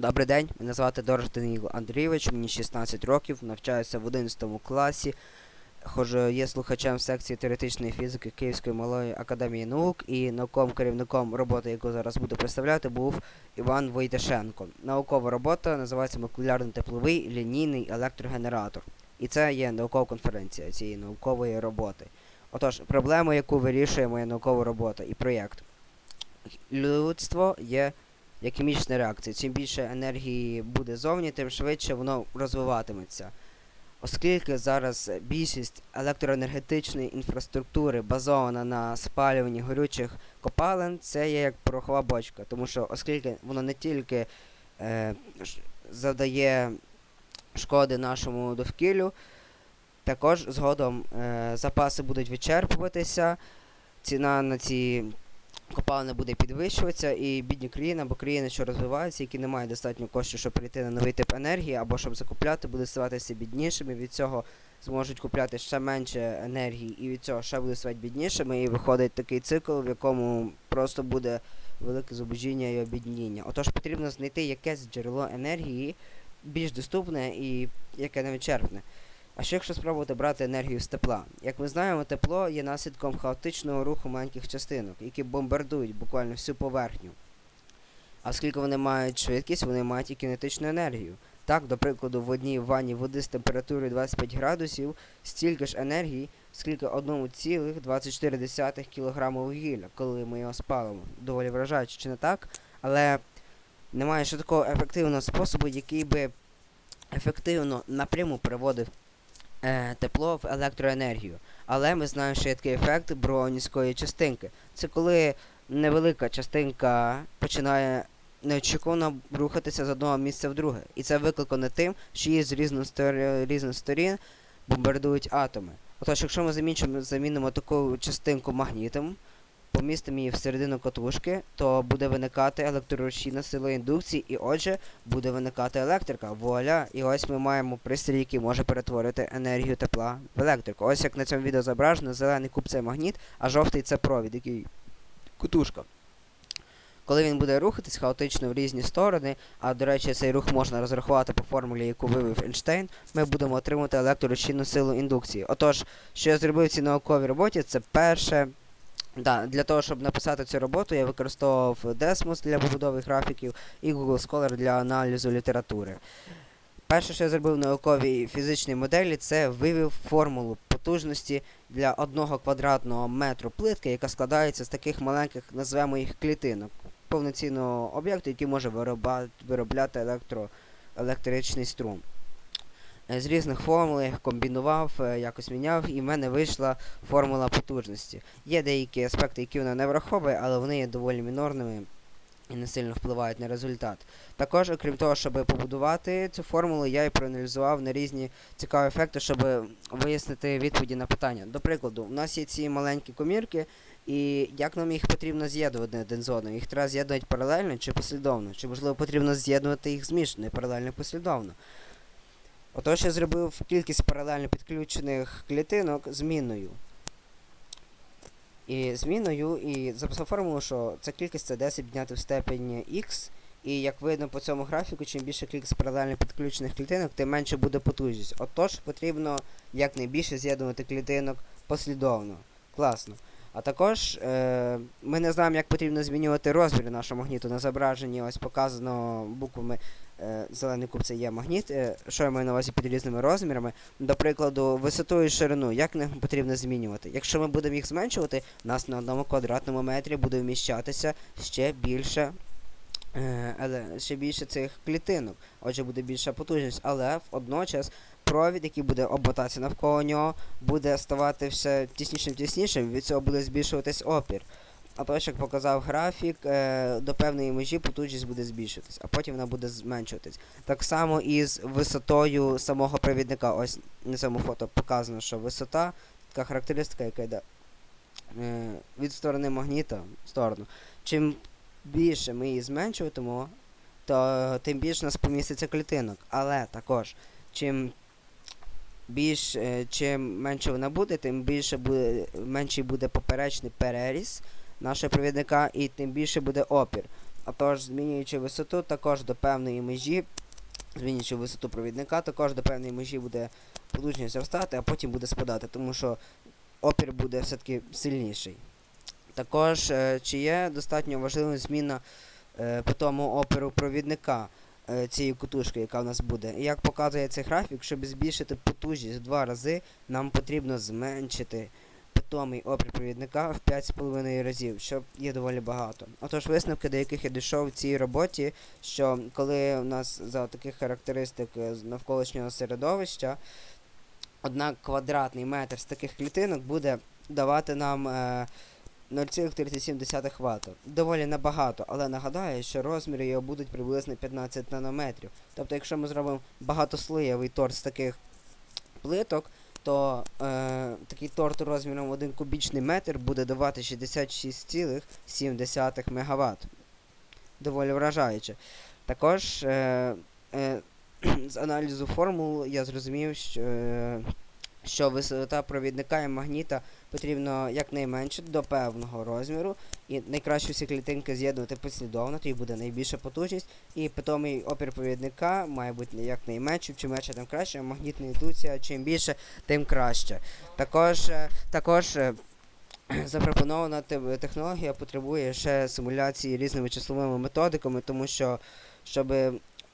Добрий день, мене звати Дорож Данило Андрійович, мені 16 років, навчаюся в 11 класі. Ходжу, є слухачем секції теоретичної фізики Київської малої академії наук і науковим керівником роботи, яку зараз буду представляти, був Іван Войташенко. Наукова робота називається Молекулярно-тепловий лінійний електрогенератор. І це є наукова конференція цієї наукової роботи. Отож, проблема, яку вирішує моя наукова робота і проєкт. Людство є як хімічна реакція. Чим більше енергії буде зовні, тим швидше воно розвиватиметься. Оскільки зараз більшість електроенергетичної інфраструктури базована на спалюванні горючих копалин, це є як порохова бочка. Тому що оскільки воно не тільки е, завдає шкоди нашому довкіллю, також згодом е, запаси будуть вичерпуватися, ціна на ці копалина буде підвищуватися, і бідні країни або країни, що розвиваються, які не мають достатньо коштів, щоб перейти на новий тип енергії, або щоб закупляти, будуть ставатися біднішими. Від цього зможуть купляти ще менше енергії, і від цього ще будуть ставати біднішими. І виходить такий цикл, в якому просто буде велике зубожіння і обідніння. Отож потрібно знайти якесь джерело енергії більш доступне і яке не вичерпне. А що якщо спробувати брати енергію з тепла? Як ми знаємо, тепло є наслідком хаотичного руху маленьких частинок, які бомбардують буквально всю поверхню. А оскільки вони мають швидкість, вони мають і кінетичну енергію. Так, до прикладу, в одній ванні води з температурою 25 градусів стільки ж енергії, скільки 1,24 кг вугілля, коли ми його спалимо. Доволі вражаюче, чи не так? Але немає ще такого ефективного способу, який би ефективно напряму переводив е, тепло в електроенергію. Але ми знаємо, що є такий ефект броунівської частинки. Це коли невелика частинка починає неочікувано рухатися з одного місця в друге. І це викликано тим, що її з різних, сторін, різних сторін бомбардують атоми. Отож, якщо ми замінимо, замінимо таку частинку магнітом, помістимо її всередину катушки, то буде виникати електрорушійна сила індукції, і отже буде виникати електрика. Вуаля! І ось ми маємо пристрій, який може перетворити енергію тепла в електрику. Ось як на цьому відео зображено, зелений куб це магніт, а жовтий це провід, який кутушка. Коли він буде рухатись хаотично в різні сторони, а до речі, цей рух можна розрахувати по формулі, яку вивів Ейнштейн, ми будемо отримувати електроручинну силу індукції. Отож, що я зробив в цій науковій роботі, це перше. Да, для того, щоб написати цю роботу, я використовував Desmos для побудови графіків і Google Scholar для аналізу літератури. Перше, що я зробив в науковій фізичній моделі, це вивів формулу потужності для одного квадратного метру плитки, яка складається з таких маленьких, назвемо їх клітинок, повноцінного об'єкту, який може виробляти електро, електричний струм. Е, З різних формул я їх комбінував, е, якось міняв, і в мене вийшла формула потужності. Є деякі аспекти, які вона не враховує, але вони є доволі мінорними і не сильно впливають на результат. Також, окрім того, щоб побудувати цю формулу, я і проаналізував на різні цікаві ефекти, щоб вияснити відповіді на питання. До прикладу, у нас є ці маленькі комірки, і як нам їх потрібно з'єднувати один з одним? Їх треба з'єднувати паралельно чи послідовно? Чи можливо потрібно з'єднувати їх змішано, і паралельно і послідовно? Отож я зробив кількість паралельно підключених клітинок змінною. І зміною і записав формулу, що ця кількість це 10 підняти в степень x. І як видно по цьому графіку, чим більше кількість паралельно підключених клітинок, тим менше буде потужність. Отож, потрібно якнайбільше з'єднувати клітинок послідовно. Класно. А також е, ми не знаємо, як потрібно змінювати розмір нашого магніту. На зображенні ось показано буквами е, зелений куб це є магніт. Е, що я маю на увазі під різними розмірами. До прикладу, висоту і ширину, як нам потрібно змінювати. Якщо ми будемо їх зменшувати, у нас на одному квадратному метрі буде вміщатися ще більше. е, еле- Ще більше цих клітинок, отже буде більша потужність, але водночас провід, який буде обмотатися навколо нього, буде ставати все тіснішим тіснішим, від цього буде збільшуватись опір. А то, як показав графік, е, до певної межі потужність буде збільшуватись, а потім вона буде зменшуватись. Так само і з висотою самого провідника. Ось на цьому фото показано, що висота, така характеристика, яка йде е, від сторони магніта в сторону. Чим більше ми її зменшуватимемо, то тим більше у нас поміститься клітинок. Але також, чим більш, е, чим менше вона буде, тим більше буде, менший буде поперечний переріз нашого провідника і тим більше буде опір. А тож, змінюючи висоту, також до певної межі, змінюючи висоту провідника, також до певної межі буде потужність зростати, а потім буде спадати, тому що опір буде все-таки сильніший. Також, е, чи є достатньо важливою зміна е, по тому оперу провідника цієї кутушки, яка в нас буде. І як показує цей графік, щоб збільшити потужність в два рази, нам потрібно зменшити питомий опір провідника в 5,5 разів, що є доволі багато. Отож, висновки, до яких я дійшов в цій роботі, що коли у нас за таких характеристик е, навколишнього середовища, однак квадратний метр з таких клітинок буде давати нам е, 0,37 Вт. Доволі небагато, але нагадаю, що розміри його будуть приблизно 15 нанометрів. Тобто, якщо ми зробимо багатослоєвий торт з таких плиток, то е, такий торт розміром 1 кубічний метр буде давати 66,7 МВт. Доволі вражаюче. Також е, е, з аналізу формул я зрозумів, що, е, що висота провідника і магніта потрібно якнайменше до певного розміру. І найкраще всі клітинки з'єднувати послідовно, тоді буде найбільша потужність. І питомий опір провідника має бути якнайменший, чим менше, тим краще, магнітна індукція, чим більше, тим краще. Також, е, також е, запропонована технологія потребує ще симуляції різними числовими методиками, тому що, щоб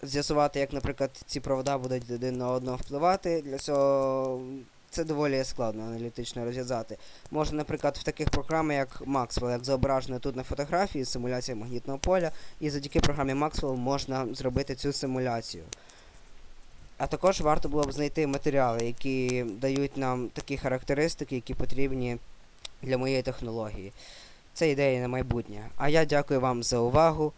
з'ясувати, як, наприклад, ці провода будуть один на одного впливати, для цього це доволі складно аналітично розв'язати. Можна, наприклад, в таких програмах, як Maxwell, як зображено тут на фотографії, симуляція магнітного поля, і завдяки програмі Maxwell можна зробити цю симуляцію. А також варто було б знайти матеріали, які дають нам такі характеристики, які потрібні для моєї технології. Це ідея на майбутнє. А я дякую вам за увагу.